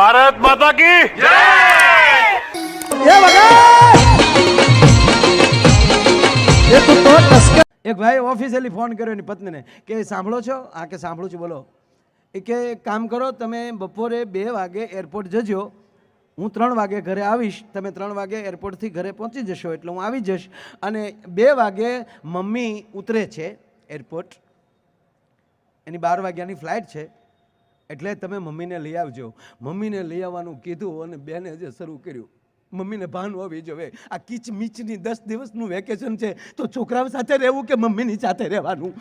ભારત માતા કી ટસકા એક ભાઈ ઓફિસેલી ફોન કર્યો એની પત્નીને કે સાંભળો છો? આ કે સાંભળું છું બોલો. એ કે એક કામ કરો તમે બપોરે બે વાગે એરપોર્ટ જજો. હું ત્રણ વાગે ઘરે આવીશ. તમે ત્રણ વાગે એરપોર્ટથી ઘરે પહોંચી જશો એટલે હું આવી જઈશ. અને બે વાગે મમ્મી ઉતરે છે એરપોર્ટ એની બાર વાગ્યાની ફ્લાઇટ છે. એટલે તમે મમ્મીને લઈ આવજો. મમ્મીને લઈ આવવાનું કીધું અને બેને જે શરૂ કર્યું. મમ્મીને ભાન હોવી જોઈએ. આ કીચ મીચની દસ દિવસનું વેકેશન છે. તો છોકરાઓ સાથે રહેવું કે મમ્મીની સાથે રહેવાનું?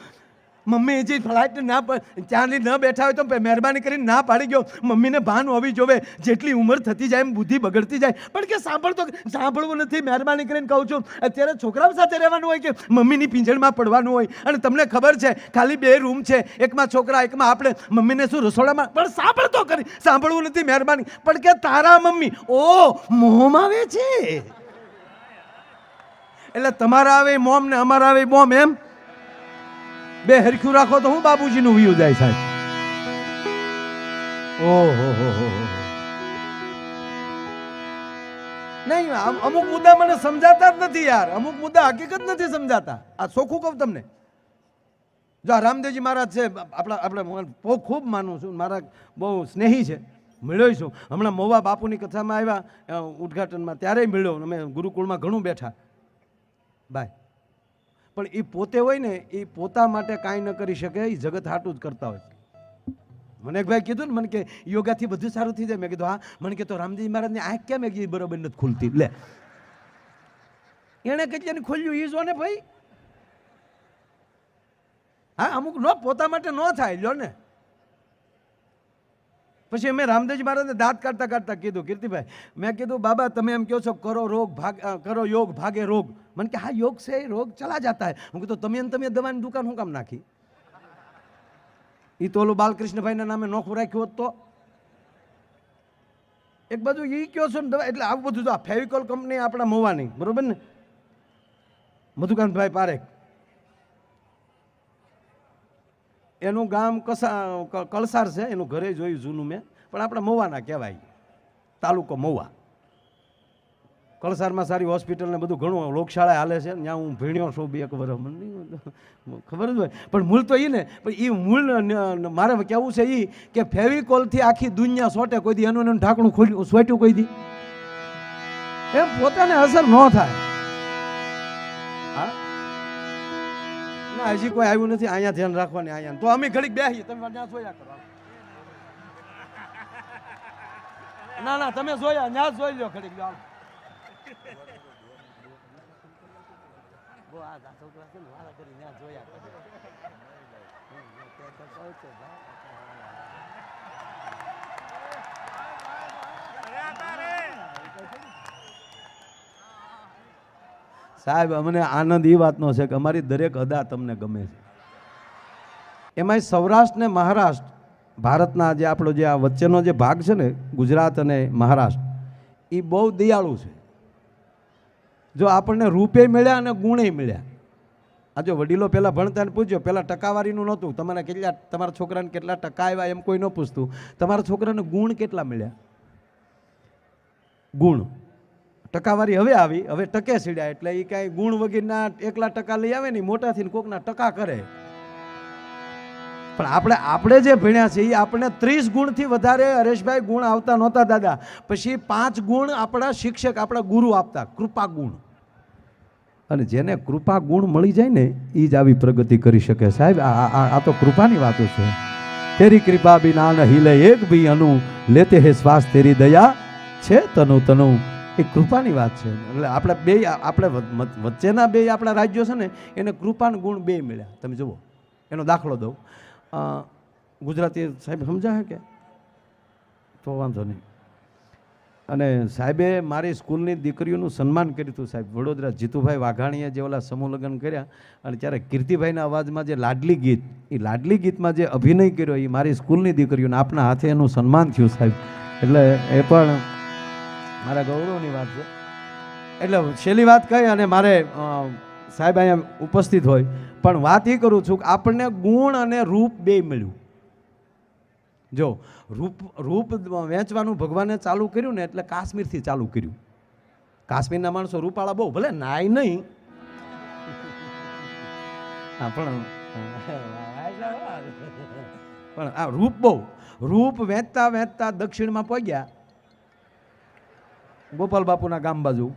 મમ્મી જે ફ્લાઇટ ના ત્યાંની ન બેઠા હોય તો મહેરબાની કરીને ના પાડી ગયો મમ્મીને ભાન હોવી જોઈએ જેટલી ઉંમર થતી જાય એમ બુદ્ધિ બગડતી જાય. પણ કે સાંભળતો સાંભળવું નથી. મહેરબાની કરીને કહું છું, અત્યારે છોકરાઓ સાથે રહેવાનું હોય કે મમ્મીની પિંજરમાં પડવાનું હોય? અને તમને ખબર છે, ખાલી બે રૂમ છે. એકમાં છોકરા, એકમાં આપણે. મમ્મીને શું રસોડામાં? પણ સાંભળતો કરી. સાંભળવું નથી, મહેરબાની. પણ કે તારા મમ્મી, ઓ, મોમ આવે છે. એટલે તમારા આવે મોમ ને અમારા આવે મોમ એમ? બે હરખ્યું રાખો તો હું બાબુજીનું વ્યૂ જાય સાહેબ. ઓહો, હો હો. નહીં અમુક મુદ્દા મને સમજાતા જ નથી યાર. અમુક મુદ્દા હકીકત નથી સમજાતા. આ સોખું કહું તમને. જો રામદેવજી મહારાજ છે, આપણા, આપણે બહુ ખૂબ માનું છું, મારા બહુ સ્નેહી છે. મળ્યો છું. હમણાં મોવા બાપુની કથામાં આવ્યા ઉદ્ઘાટનમાં ત્યારે મળ્યો. અમે ગુરુકુળમાં ઘણું બેઠા. બાય. પણ એ પોતે હોય ને એ પોતા માટે કાંઈ ન કરી શકે એ જગત હાટું જ કરતા હોય. મને એક ભાઈ કીધું ને, મને કે યોગાથી બધું સારું થઈ જાય. મેં કીધું, હા. મને કે તો રામજી મહારાજની આંખ કેમ એક બરોબર નથી ખુલતી? લે. એણે કેટલાની ખોલ્યું એ જો ને ભાઈ. હા, અમુક ન, પોતા માટે ન થાય, લ્યો ને. પછી મેં રામદેવજી મહારાજને દાંત કાઢતા કાઢતા કીધું, કીર્તિભાઈ. મેં કીધું, બાબા, તમે એમ કહો છો, કરો રોગ ભાગ કરો યોગ, ભાગે રોગ. મને કે હા યોગ છે એ રોગ ચલા જતા હે કીધું તમે તમે દવાની દુકાન હું કામ નાખી એ તો ઓલું બાલકૃષ્ણભાઈના નામે નોખું રાખ્યું હોત તો એક બાજુ એ કયો છો ને દવા? એટલે આવું બધું તો ફેવિકોલ કંપની આપણા મોવાની, બરોબર ને? મધુકાંતભાઈ પારેખ. એનું ગામ કસા કળસાર છે, એનું ઘરે જોયું જૂનું મેં. પણ આપણા મોવાના કહેવાય. તાલુકો મવા. કળસારમાં સારી હોસ્પિટલ ને બધું ઘણું લોકશાળા હાલે છે. ત્યાં હું ભીણ્યો છું બે એક વર્ષ મને ખબર જ હોય. પણ મૂળ તો એ ને. પણ એ મૂળ મારે કહેવું છે એ કે ફેવિકોલથી આખી દુનિયા સોટે કોઈ દી એનું એનું ઢાંકણું ખોલ્યું સોટ્યું કોઈ દી. એમ પોતાને અસર ન થાય. ના, હજી કોઈ આવ્યું નથી. અહીંયા ધ્યાન રાખવાની, અહીંયા. તો અમે ઘડીક બેસીએ તમે ત્યાં જોયા કરો. ના ના, તમે જોયા. ત્યાં જોઈ લો ઘડીક. બહુ આ આ છોકરા ને વારા કરી ત્યાં જોયા કરે. સાહેબ, અમને આનંદ એ વાતનો છે કે અમારી દરેક અદા તમને ગમે છે. એમાંય સૌરાષ્ટ્ર ને મહારાષ્ટ્ર, ભારતના જે આપણો જે આ વચ્ચેનો જે ભાગ છે ને ગુજરાત અને મહારાષ્ટ્ર એ બહુ દયાળુ છે. જો આપણને રૂપે મળ્યા અને ગુણે મળ્યા. આ જો વડીલો પહેલાં ભણતા ને પૂછ્યો, પહેલાં ટકાવારીનું નહોતું. તમારા કેટલા, તમારા છોકરાને કેટલા ટકા આવ્યા એમ કોઈ ન પૂછતું. તમારા છોકરાને ગુણ કેટલા મળ્યા? ગુણ. ટકાવારી હવે આવી, હવે ટકે સીડ્યા. એટલે એ કાંઈ ગુણ વગેરેના એકલા ટકા લઈ આવે ને મોટાથી કોકના ટકા કરે. પણ આપણે આપણે જે ભણ્યા છે એ આપણે ત્રીસ ગુણથી વધારે હરેશભાઈ ગુણ આવતા નહોતા દાદા. પછી પાંચ ગુણ આપણા શિક્ષક, આપણા ગુરુ આપતા, કૃપા ગુણ. અને જેને કૃપા ગુણ મળી જાય ને એ જ આવી પ્રગતિ કરી શકે. સાહેબ, આ તો કૃપાની વાતો છે. તેરી કૃપા બિના ન हिले એક ભી અનુ લેતે હે શ્વાસ તેરી દયા છે તનુ તનુ. એ કૃપાની વાત છે. એટલે આપણે બે આપણે વચ્ચેના બે આપણા રાજ્યો છે ને, એને કૃપાના ગુણ બે મળ્યા. તમે જુઓ, એનો દાખલો દઉં. ગુજરાતી સાહેબ સમજાવે કે? તો વાંધો નહીં. અને સાહેબે મારી સ્કૂલની દીકરીઓનું સન્માન કર્યું હતું સાહેબ. વડોદરા જીતુભાઈ વાઘાણીએ જે ઓલા સમૂહ લગ્ન કર્યા અને ત્યારે કીર્તિભાઈના અવાજમાં જે લાડલી ગીત, એ લાડલી ગીતમાં જે અભિનય કર્યો, એ મારી સ્કૂલની દીકરીઓને આપના હાથે એનું સન્માન થયું સાહેબ. એટલે એ પણ મારા ગૌરવની વાત છે. એટલે છેલ્લી વાત કહી અને મારે સાહેબ અહીંયા ઉપસ્થિત હોય. પણ વાત એ કરું છું કે આપણને ગુણ અને રૂપ બે મળ્યું. જો, રૂપ રૂપ વેચવાનું ભગવાને ચાલુ કર્યું ને એટલે કાશ્મીરથી ચાલુ કર્યું. કાશ્મીરના માણસો રૂપાળા બહુ, ભલે નાય નહીં. હા, પણ પણ આ રૂપ બહુ. રૂપ વેચતા વેચતા દક્ષિણમાં પહોંચ્યા. ગોપાલ બાપુના ગામ બાજુ.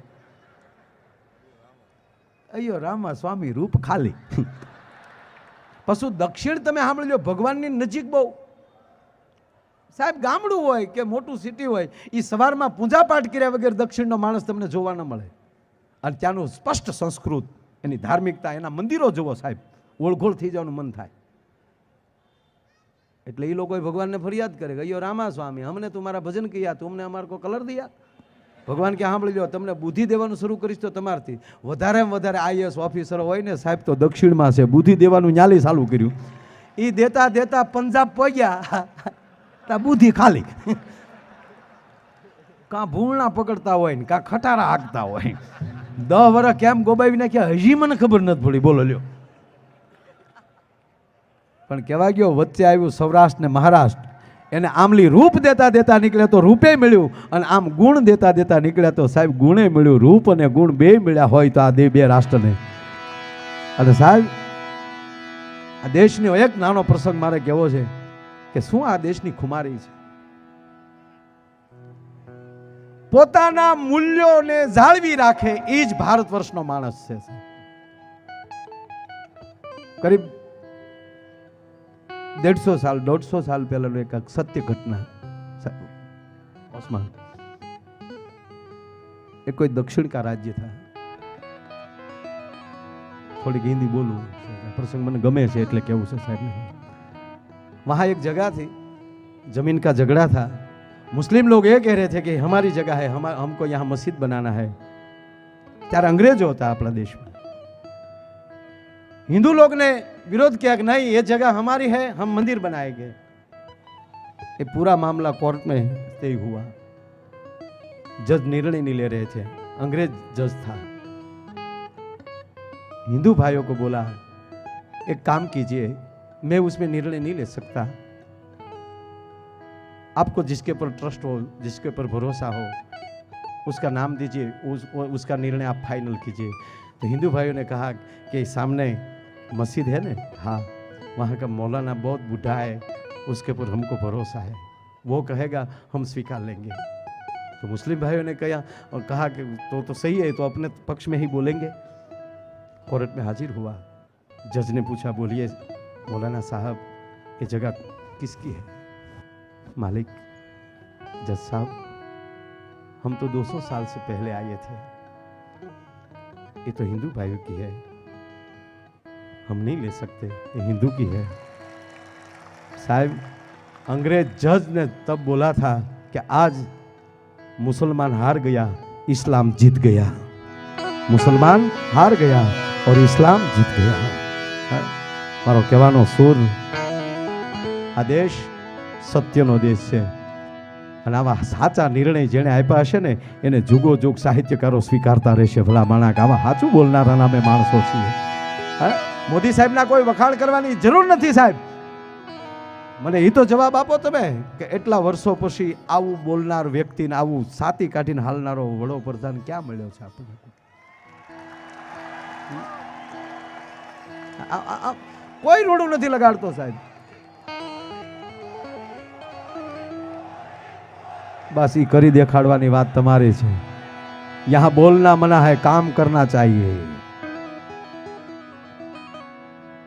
અયો રામા સ્વામી, રૂપ ખાલી. પશુ દક્ષિણ તમે સાંભળી લો ભગવાનની નજીક બહુ. સાહેબ, ગામડું હોય કે મોટું સિટી હોય એ સવારમાં પૂજાપાઠ કર્યા વગર દક્ષિણનો માણસ તમને જોવા ન મળે. અને ત્યાંનું સ્પષ્ટ સંસ્કૃત, એની ધાર્મિકતા, એના મંદિરો જુઓ સાહેબ, ઓળઘોળ થઈ જવાનું મન થાય. એટલે એ લોકોએ ભગવાનને ફરિયાદ કરે કે, અયો રામા સ્વામી અમને તમારા ભજન કર્યા તુમને અમારે કો કલર દિયા? ભગવાન કે સાંભળી લો તમને બુદ્ધિ દેવાનું શરૂ કરીશ તો તમારથી. વધારે વધારે આઈએસ ઓફિસરો હોય ને સાહેબ, તો દક્ષિણમાં છે, બુદ્ધિ દેવાનું ન્યાલી ચાલુ કર્યું. એ દેતા દેતા પંજાબ પહોંચ્યા. તા બુદ્ધિ ખાલી. કાં ભૂણા પકડતા હોય ને, કાં ખટારા હાંકતા હોય. દહ વર્ષ કેમ ગોબાવી નાખ્યા, હજી મને ખબર નથી પડી. બોલો, લ્યો. પણ કહેવા ગયો, વચ્ચે આવ્યું સૌરાષ્ટ્ર ને મહારાષ્ટ્ર. એને આમલી રૂપ દેતા દેતા નીકળ્યા તો રૂપે મળ્યું અને આમ ગુણ દેતા દેતા નીકળ્યા તો સાહેબ ગુણે મળ્યું. રૂપ અને ગુણ બે મળ્યા હોય તો આ દે બે રાષ્ટ્રને. અને સાહેબ, આ દેશનો એક નાનો પ્રસંગ મારે કહેવો છે. કે શું આ દેશની ખુમારી છે? પોતાના મૂલ્યોને જાળવી રાખે એ જ ભારત વર્ષનો માણસ છે કરીબ દેઢસો સાલ, દોઢસો સાલ પહેલાનું એક સત્ય ઘટના. એ કોઈ દક્ષિણ કા રાજ્ય થાય. થોડીક હિન્દી બોલું પ્રસંગ મને ગમે છે એટલે કેવું છે, સાહેબ? वहाँ एक जगह थी जमीन का झगड़ा था मुस्लिम लोग ये कह रहे थे कि हमारी जगह है हम हमको यहाँ मस्जिद बनाना है ત્યારે અંગ્રેજો હતા આપણા દેશમાં हिंदू लोग ने विरोध किया कि नहीं ये जगह हमारी है हम मंदिर बनाएंगे ये पूरा मामला कोर्ट में तय हुआ जज निर्णय नहीं ले रहे थे अंग्रेज जज था हिंदू भाइयों को बोला एक काम कीजिए मैं उसमें निर्णय नहीं ले सकता। आपको जिसके ऊपर ट्रस्ट हो जिसके ऊपर भरोसा हो उसका नाम दीजिए उस, उसका निर्णय आप फाइनल कीजिए। तो हिंदू भाइयों ने कहा कि सामने मस्जिद है ना? हाँ वहाँ का मौलाना बहुत बूढ़ा है उसके ऊपर हमको भरोसा है। वो कहेगा हम स्वीकार लेंगे। तो मुस्लिम भाइयों ने कहा और कहा कि तो तो सही है तो अपने पक्ष में ही बोलेंगे। कोर्ट में हाजिर हुआ। जज ने पूछा बोलिए मौलाना साहब, ये जगह किसकी है? मालिक जज साहब, हम तो 200 साल से पहले आए थे। ये तो हिंदू भाइयों की है। हम नहीं ले सकते, ये हिंदू की है। साहब, अंग्रेज़ जज ने तब बोला था कि आज मुसलमान हार गया, इस्लाम जीत गया। मुसलमान हार गया और इस्लाम जीत गया। है। મારો કહેવાનો સુર આ દેશ સત્યનો દેશ છે. અને આવા સાચા નિર્ણય જેણે આપ્યા હશે ને, એને જુગો જુગ સાહિત્યકારો સ્વીકારતા રહેશે ભલા માણાક. આવા સાચું બોલનારા નામે માણસો છીએ. મોદી સાહેબના કોઈ વખાણ કરવાની જરૂર નથી સાહેબ. મને એ તો જવાબ આપો તમે કે એટલા વર્ષો પછી આવું બોલનાર વ્યક્તિને આવું સાતી કાઢીને હાલનારો વડોપ્રધાન ક્યાં મળ્યો છે આપણને? કોઈ રૂડું નથી લગાડતો સાહેબ. બસ એ કરી દેખાડવાની વાત તમારી છે. યહાં બોલના મના હૈ, કામ કરના ચાહીએ.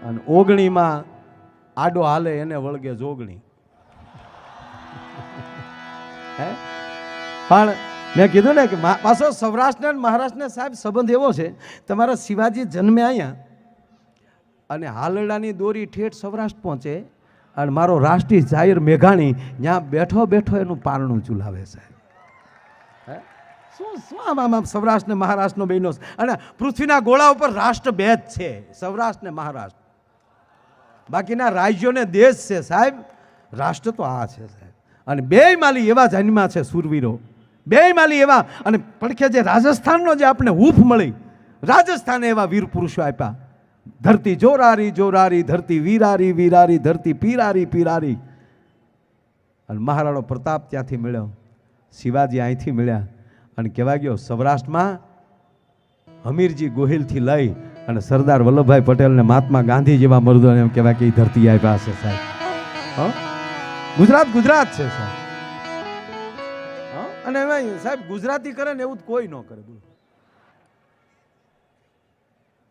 અને ઓગણીમાં આડો હાલે એને વળગે જોગણી. હે? પણ મેં કીધું ને કે પાછો સૌરાષ્ટ્ર અને મહારાષ્ટ્રને સાહેબ સંબંધ એવો છે. તમારા શિવાજી જન્મે અહીંયા અને હાલડાની દોરી ઠેઠ સૌરાષ્ટ્ર પહોંચે અને મારો રાષ્ટ્રીય જાહેર મેઘાણી ત્યાં બેઠો બેઠો એનું પારણું ચૂલાવે છે? શું શું આમ આમ સૌરાષ્ટ્ર ને મહારાષ્ટ્રનો બહેનો? અને પૃથ્વીના ગોળા ઉપર રાષ્ટ્ર બે જ છે, સૌરાષ્ટ્ર ને મહારાષ્ટ્ર. બાકીના રાજ્યોને દેશ છે સાહેબ, રાષ્ટ્ર તો આ છે સાહેબ. અને બે માલી એવા જન્મા છે સુરવીરો. બે માલી એવા, અને પડખે જે રાજસ્થાનનો જે આપણે હૂફ મળી, રાજસ્થાને એવા વીર પુરુષો આપ્યા. ધરતી જોરારી જોરારી, ધરતી વીરારી વીરારી, ધરતી પીરારી પીરારી. અને મહારાણો પ્રતાપ ત્યાંથી મળ્યો. શિવાજી અહીંથી મળ્યા અને કહેવા ગયો, સૌરાષ્ટ્રમાં હમીરજી ગોહિલથી લઈ અને સરદાર વલ્લભભાઈ પટેલને મહાત્મા ગાંધી જેવા મર્દોને એમ કહેવાય કે એ ધરતી આવ્યા છે સાહેબ? ગુજરાત ગુજરાત છે સાહેબ? અને સાહેબ ગુજરાતી કરે ને એવું કોઈ ન કરે, બોલો.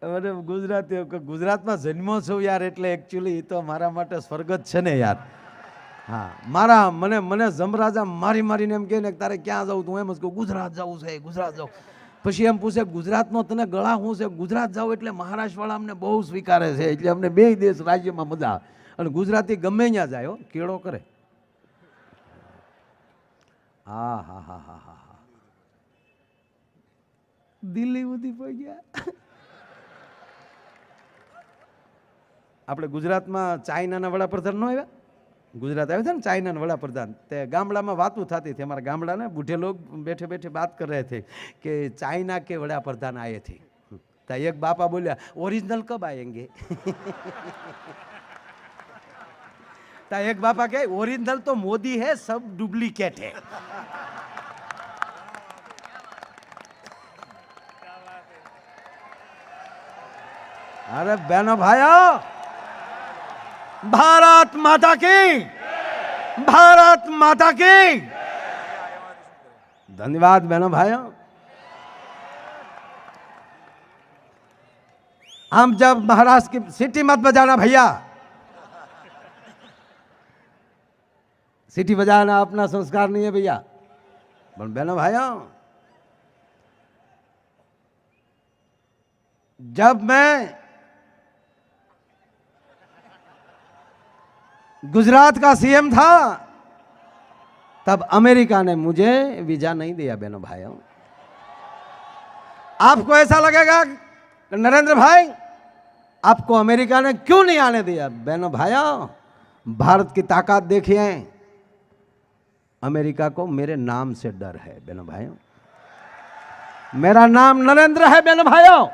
અરે ગુજરાતી ગુજરાતમાં જન્મો છું યાર એટલે એકચ્યુઅલી તો મારા માટે સ્વર્ગ જ છે ને યાર. હા, મારા મને મને જમરાજા મારી મારીને એમ કહે ને તારે ક્યાં જવું તું? એમ જ કહું, ગુજરાત જવું છે, ગુજરાત જવું પછી એમ પૂછે, ગુજરાતનો તને ગળા શું છે? ગુજરાત જાવ એટલે મહારાષ્ટ્રવાળા અમને બહુ સ્વીકારે છે, એટલે અમને બે દેશ રાજ્યમાં મજા આવે. અને ગુજરાતી ગમે ત્યાં જાય હો, કેળો કરે. હા હા હા હા હા હા. દિલ્હી સુધી પહોંચ્યા. આપણે ગુજરાતમાં ચાઇનાના વડાપ્રધાન ન આવ્યા? ગુજરાત આવ્યા હતા ને ચાઇનાના વડાપ્રધાન. તે ગામડામાં વાતું થતી હતી. અમારા ગામડાને બુઢે લોક બેઠે બેઠે વાત કરે છે કે ચાઇના કે વડાપ્રધાન આયે થે તા એક બાપા બોલ્યા ઓરિજિનલ કબ આયેંગે? તા એક બાપા કે ઓરિજિનલ તો મોદી હે, સબ ડુપ્લિકેટ હે. અરે બેનો ભાઈઓ भारत माता की। भारत माता की। धन्यवाद बहनों भाइयों। हम जब महाराष्ट्र की सिटी मत बजाना भैया। सिटी बजाना अपना संस्कार नहीं है भैया। बहनों भाइयों, जब मैं गुजरात का सीएम था, तब अमेरिका ने मुझे वीज़ा नहीं दिया, बहनों भाइयों। आपको ऐसा लगेगा, नरेंद्र भाई, आपको अमेरिका ने क्यों नहीं आने दिया? बहनों भाइयों, भारत की ताकत देखिए। अमेरिका को मेरे नाम से डर है, बहनों भाइयों। मेरा नाम नरेंद्र है, बहनों भाइयों।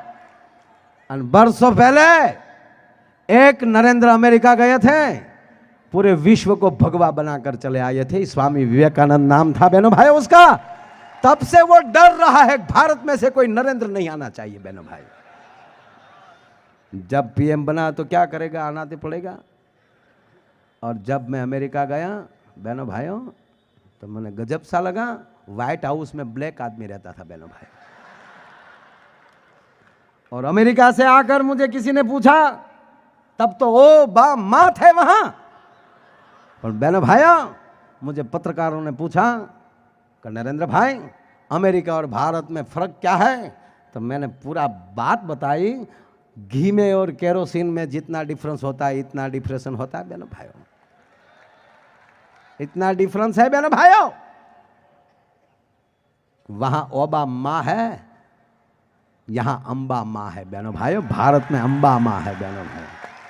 बरसों पहले एक नरेंद्र अमेरिका गए थे। पूरे विश्व को भगवा बनाकर चले आए थे। स्वामी विवेकानंद नाम था बहनों भाई उसका। तब से वो डर रहा है, भारत में से कोई नरेंद्र नहीं आना चाहिए बहनों भाई। जब पीएम बना तो क्या करेगा, आना तो पड़ेगा। और जब मैं अमेरिका गया, बहनों भाइयों तो मैंने गजब सा लगा, व्हाइट हाउस में ब्लैक आदमी रहता था बहनों भाई। और अमेरिका से आकर मुझे किसी ने पूछा, तब तो ओ बा माँ थे वहाँ। और बहनों भाइयों, मुझे पत्रकारों ने पूछा कि नरेंद्र भाई, अमेरिका और भारत में फ़र्क क्या है? तो मैंने पूरा बात बताई, घी में और केरोसिन में जितना डिफरेंस होता है, इतना डिफ्रेशन होता है, बहनों भाइयों। इतना डिफरेंस है, बहनों भाइयों। वहाँ ओबा माँ है, यहाँ अम्बा माँ है, बहनों भाइयों, भारत में अम्बा माँ है, बहनों भाइयों।